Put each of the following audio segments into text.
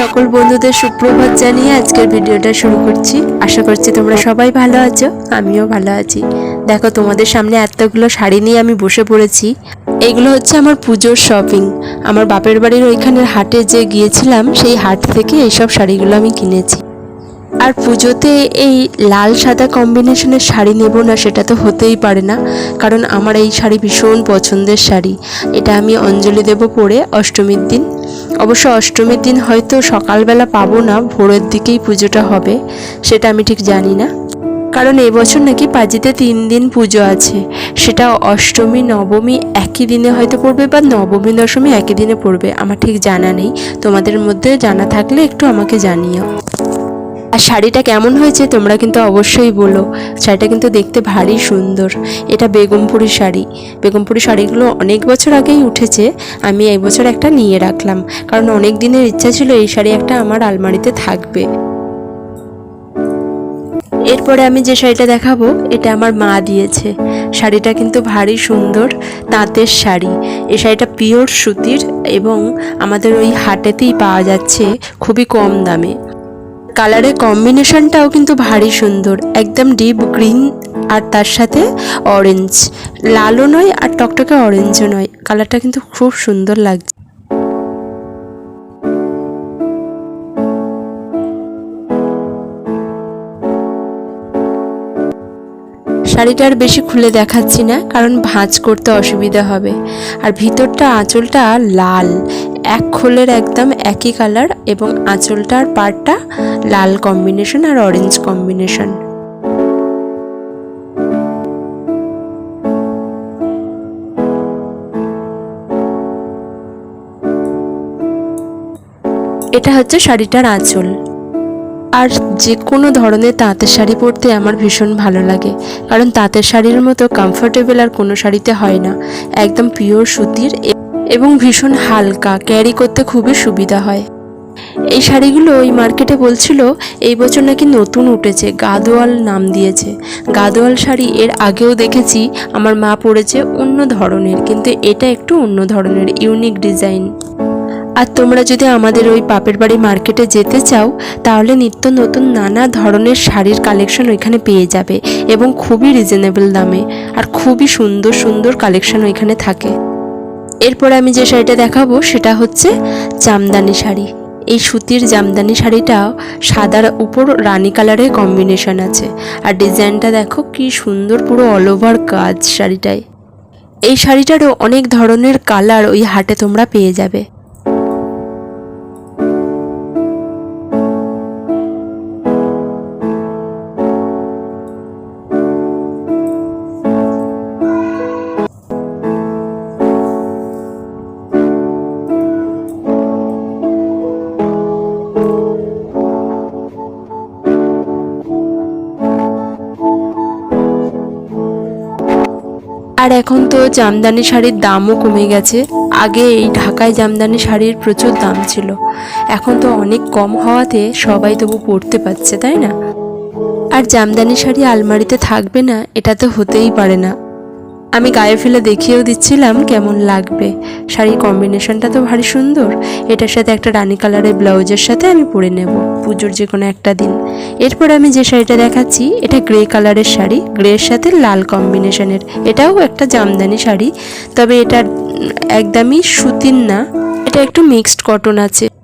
সকল বন্ধুদের সুপ্রভাত জানিয়ে আজকের ভিডিওটা শুরু করছি। আশা করছি তোমরা সবাই ভালো আছো, আমিও ভালো আছি। দেখো, তোমাদের সামনে এতগুলো শাড়ি নিয়ে আমি বসে পড়েছি। এগুলো হচ্ছে আমার পুজোর শপিং আমার বাপের বাড়ির ওইখানের হাটে যে গিয়েছিলাম, সেই হাট থেকে এইসব শাড়িগুলো আমি কিনেছি। আর পুজোতে এই লাল সাদা কম্বিনেশনের শাড়ি নেব না, সেটা তো হতেই পারে না। কারণ আমার এই শাড়ি ভীষণ পছন্দের শাড়ি। এটা আমি অঞ্জলি দেব পরে, অষ্টমীর দিন। অবশ্য অষ্টমীর দিন হয়তো সকালবেলা পাবো না, ভোরের দিকেই পুজোটা হবে, সেটা আমি ঠিক জানি না। কারণ এবছর নাকি পাজিতে তিন দিন পুজো আছে। সেটা অষ্টমী, নবমী একই দিনে হয়তো পড়বে বা নবমী, দশমী একই দিনে পড়বে, আমার ঠিক জানা নেই। তোমাদের মধ্যে জানা থাকলে একটু আমাকে জানিও। আর শাড়িটা কেমন হয়েছে তোমরা কিন্তু অবশ্যই বলো। শাড়িটা কিন্তু দেখতে ভারী সুন্দর। এটা বেগমপুরি শাড়ি। বেগমপুরি শাড়িগুলো অনেক বছর আগেই উঠেছে। আমি এই বছর একটা নিয়ে রাখলাম। কারণ অনেক দিনের ইচ্ছা ছিল এই শাড়ি একটা আমার আলমারিতে থাকবে। এরপরে আমি যে শাড়িটা দেখাবো, এটা আমার মা দিয়েছে। শাড়িটা কিন্তু ভারী সুন্দর, তাঁতের শাড়ি। এই শাড়িটা পিওর সুতির এবং আমাদের ওই হাটেতেই পাওয়া যাচ্ছে খুবই কম দামে। কালারের কম্বিনেশনটাও কিন্তু ভারী সুন্দর, একদম ডিপ গ্রিন আর তার সাথে অরেঞ্জ লালও নয় আর টকটকে অরেঞ্জও নয়। কালারটা কিন্তু খুব সুন্দর লাগছে। শাড়িটার বেশি খুলে দেখাচ্ছি না, কারণ ভাঁজ করতে অসুবিধা হবে। আর ভিতরটা আঁচলটা লাল, এক খোলের একদম একই কালার এবং আঁচলটার পার্টটা লাল কম্বিনেশন আর অরেঞ্জ কম্বিনেশন। এটা হচ্ছে শাড়িটার আঁচল। আর যে কোনো ধরনের তাঁতের শাড়ি পরতে আমার ভীষণ ভালো লাগে। কারণ তাঁতের শাড়ির মতো কমফোর্টেবল আর কোনো শাড়িতে হয় না। একদম পিওর সুতির এবং ভীষণ হালকা ক্যারি করতে খুবই সুবিধা হয়। এই শাড়িগুলো ওই মার্কেটে বলছিল, এই বছর নাকি নতুন উঠেছে, গাদোয়াল নাম দিয়েছে। গাদোয়াল শাড়ি এর আগেও দেখেছি, আমার মা পরেছে অন্য ধরনের, কিন্তু এটা একটু অন্য ধরনের ইউনিক ডিজাইন আর তোমরা যদি আমাদের ওই পাপের বাড়ি মার্কেটে যেতে চাও, তাহলে নিত্য নতুন নানা ধরনের শাড়ির কালেকশন ওইখানে পেয়ে যাবে এবং খুবই রিজনেবল দামে আর খুবই সুন্দর সুন্দর কালেকশন ওইখানে থাকে। এরপর আমি যে শাড়িটা দেখাবো, সেটা হচ্ছে জামদানি শাড়ি। এই সুতির জামদানি শাড়িটা সাদার উপর রানী কালারের কম্বিনেশন আছে। আর ডিজাইনটা দেখো কি সুন্দর পুরো অল ওভার কাজ শাড়িটায়। এই শাড়িটারও অনেক ধরনের কালার ওই হাটে তোমরা পেয়ে যাবে। আর এখন তো জামদানি শাড়ির দামও কমে গেছে। আগে এই ঢাকায় জামদানি শাড়ির প্রচুর দাম ছিল। এখন তো অনেক কম হওয়াতে সবাই তবু পড়তে পারছে, তাই না? আর জামদানি শাড়ি আলমারিতে থাকবে না, এটা তো হতেই পারে না। আমি গায়ে ফেলে দেখিয়েও দিচ্ছিলাম কেমন লাগবে। শাড়ির কম্বিনেশনটা তো ভারী সুন্দর। এটার সাথে একটা রানী কালারের ব্লাউজের সাথে আমি পরে নেব পুজোর যে কোনো একটা দিন। এরপর আমি যে শাড়িটা দেখাচ্ছি, এটা গ্রে কালারের শাড়ি গ্রের সাথে লাল কম্বিনেশনের এটাও একটা জামদানি শাড়ি, তবে এটা একদমই সুতির না। এটা একটু মিক্সড কটন আছে।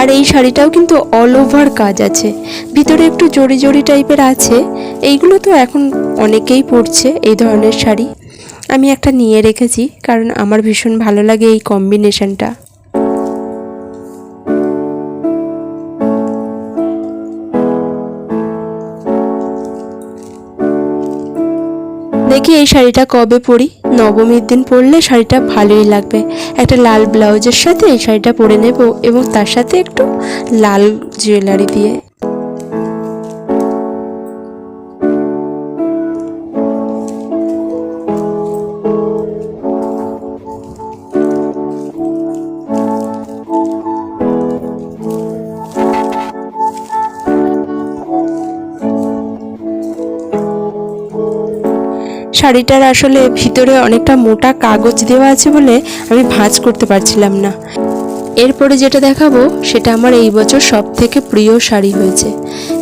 আর এই শাড়িটাও কিন্তু অল ওভার কাজ আছে। ভিতরে একটু জড়ি জড়ি টাইপের আছে। এইগুলো তো এখন অনেকেই পরছে এই ধরনের শাড়ি। আমি একটা নিয়ে রেখেছি, কারণ আমার ভীষণ ভালো লাগে এই কম্বিনেশনটা দেখি এই শাড়িটা কবে পরি? নবমীর দিন পরলে শাড়িটা ভালোই লাগবে। একটা লাল ব্লাউজের সাথে এই শাড়িটা পরে নেব এবং তার সাথে একটু লাল জুয়েলারি দিয়ে। শাড়িটার আসলে ভিতরে অনেকটা মোটা কাগজ দেওয়া আছে বলে আমি ভাঁজ করতে পারছিলাম না। এরপরে যেটা দেখাবো, সেটা আমার এই বছর সব থেকে প্রিয় শাড়ি হয়েছে।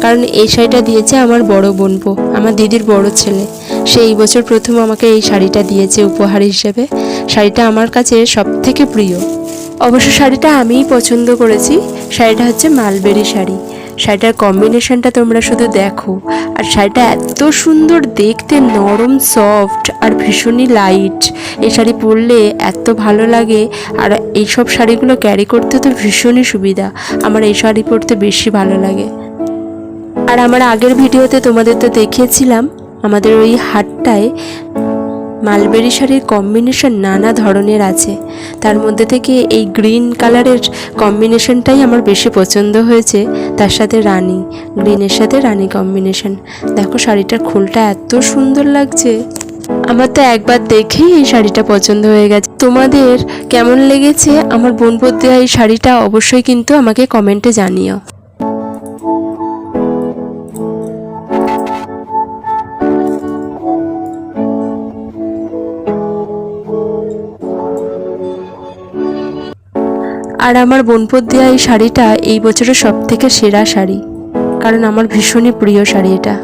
কারণ এই শাড়িটা দিয়েছে আমার বড় বোনপো, আমার দিদির বড় ছেলে। সে এই বছর প্রথম আমাকে এই শাড়িটা দিয়েছে উপহার হিসেবে। শাড়িটা আমার কাছে সব থেকে প্রিয়। অবশ্য শাড়িটা আমিই পছন্দ করেছি। শাড়িটা হচ্ছে মালবেরি শাড়ি। শাড়িটার কম্বিনেশনটা তোমরা শুধু দেখো। আর শাড়িটা এত সুন্দর, দেখতে নরম সফট আর ভীষণই লাইট এই শাড়ি পরলে এত ভালো লাগে। আর এইসব শাড়িগুলো ক্যারি করতে তো ভীষণই সুবিধা। আমার এই শাড়ি পরতে বেশি ভালো লাগে। আর আমার আগের ভিডিওতে তোমাদের তো দেখিয়েছিলাম, আমাদের ওই হাটটায় মালবেরি শাড়ির কম্বিনেশন নানা ধরনের আছে। তার মধ্যে থেকে এই গ্রিন কালারের কম্বিনেশনটাই আমার বেশি পছন্দ হয়েছে। তার সাথে রানী গ্রিনের সাথে রানী কম্বিনেশন দেখো শাড়িটার খোলটা এত সুন্দর লাগছে। আমার তো একবার দেখেই এই শাড়িটা পছন্দ হয়ে গেছে। তোমাদের কেমন লেগেছে? আমার বোন দেওয়া এই শাড়িটা অবশ্যই কিন্তু আমাকে কমেন্টে জানিও। আর আমার বোনপোর দেওয়া এই শাড়িটা এই বছরের সব থেকে সেরা শাড়ি, কারণ আমার ভীষণই প্রিয় শাড়ি এটা।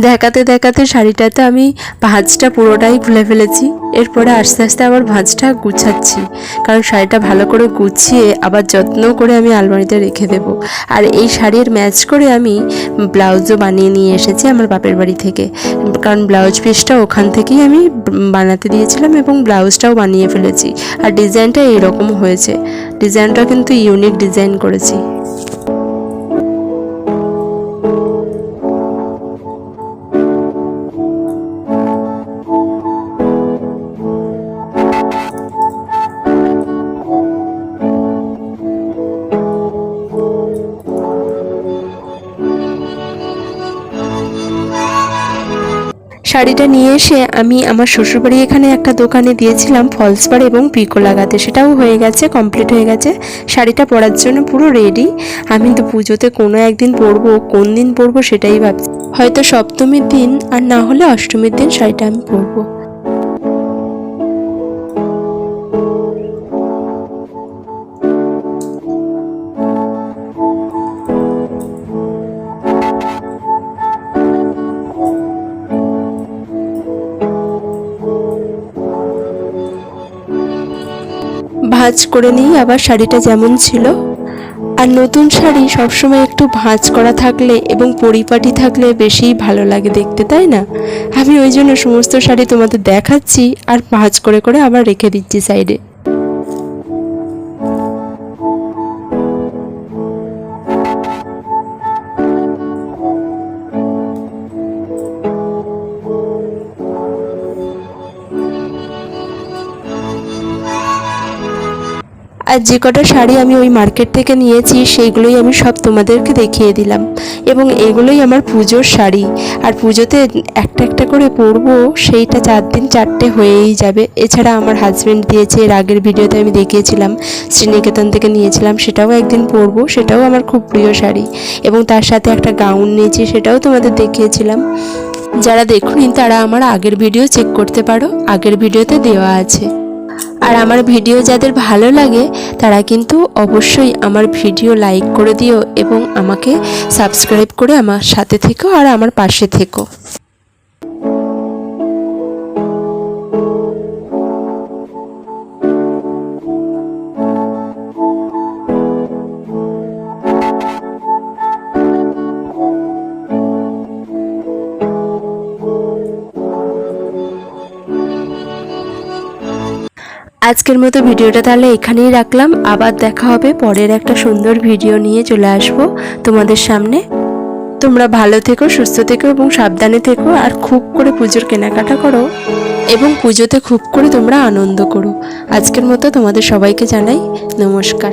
দেখাতে দেখাতে শাড়িটাতে আমি ভাঁজটা পুরোটাই খুলে ফেলেছি। এরপরে আস্তে আস্তে আবার ভাঁজটা গুছাচ্ছি। কারণ শাড়িটা ভালো করে গুছিয়ে, আবার যত্ন করে আমি আলমারিতে রেখে দেবো। আর এই শাড়ির ম্যাচ করে আমি ব্লাউজও বানিয়ে নিয়ে এসেছি আমার বাপের বাড়ি থেকে। কারণ ব্লাউজ পিসটা ওখান থেকেই আমি বানাতে দিয়েছিলাম এবং ব্লাউজটাও বানিয়ে ফেলেছি। আর ডিজাইনটা এইরকম হয়েছে। ডিজাইনটা কিন্তু ইউনিক ডিজাইন করেছি। শাড়িটা নিয়ে এসে আমি আমার শ্বশুরবাড়ি এখানে একটা দোকানে দিয়েছিলাম ফলস পাড় এবং পিকো লাগাতে। সেটাও হয়ে গেছে কমপ্লিট হয়ে গেছে। শাড়িটা পরার জন্য পুরো রেডি আমি তো পুজোতে কোনো একদিন পরবো কোন দিন পরবো সেটাই ভাবছি। হয়তো সপ্তমীর দিন আর না হলে অষ্টমীর দিন শাড়িটা আমি পরবো। ভাঁজ করে নিই, আবার শাড়িটা যেমন ছিল। আর নতুন শাড়ি সবসময় একটু ভাঁজ করা থাকলে এবং পরিপাটি থাকলে বেশি ভালো লাগে দেখতে, তাই না? আমি ওই জন্য সমস্ত শাড়ি তোমাদের দেখাচ্ছি আর ভাঁজ করে করে আবার রেখে দিচ্ছি সাইডে আর যে কটা শাড়ি আমি ওই মার্কেট থেকে নিয়েছি, সেইগুলোই আমি সব তোমাদেরকে দেখিয়ে দিলাম। এবং এগুলোই আমার পুজোর শাড়ি। আর পুজোতে একটা একটা করে পরবো, সেইটা চার দিন চারটে হয়েই যাবে। এছাড়া আমার হাজব্যান্ড দিয়েছে, এর আগের ভিডিওতে আমি দেখিয়েছিলাম, শ্রীনিকেতন থেকে নিয়েছিলাম, সেটাও একদিন পরবো, সেটাও আমার খুব প্রিয় শাড়ি। এবং তার সাথে একটা গাউন নিয়েছি, সেটাও তোমাদের দেখিয়েছিলাম। যারা দেখুন, তারা আমার আগের ভিডিও চেক করতে পারো, আগের ভিডিওতে দেওয়া আছে। আর আমার ভিডিও যাদের ভালো লাগে, তারা কিন্তু অবশ্যই আমার ভিডিও লাইক করে দিও এবং আমাকে সাবস্ক্রাইব করে আমার সাথে থেকো আর আমার পাশে থেকো। আজকের মতো ভিডিওটা তাহলে এখানেই রাখলাম। আবার দেখা হবে পরের একটা সুন্দর ভিডিও নিয়ে চলে আসব তোমাদের সামনে। তোমরা ভালো থেকো, সুস্থ থেকো এবং সাবধানে থেকো আর খুব করে পুজোর কেনাকাটা করো এবং পুজোতে খুব করে তোমরা আনন্দ করো। আজকের মতো তোমাদের সবাইকে জানাই নমস্কার।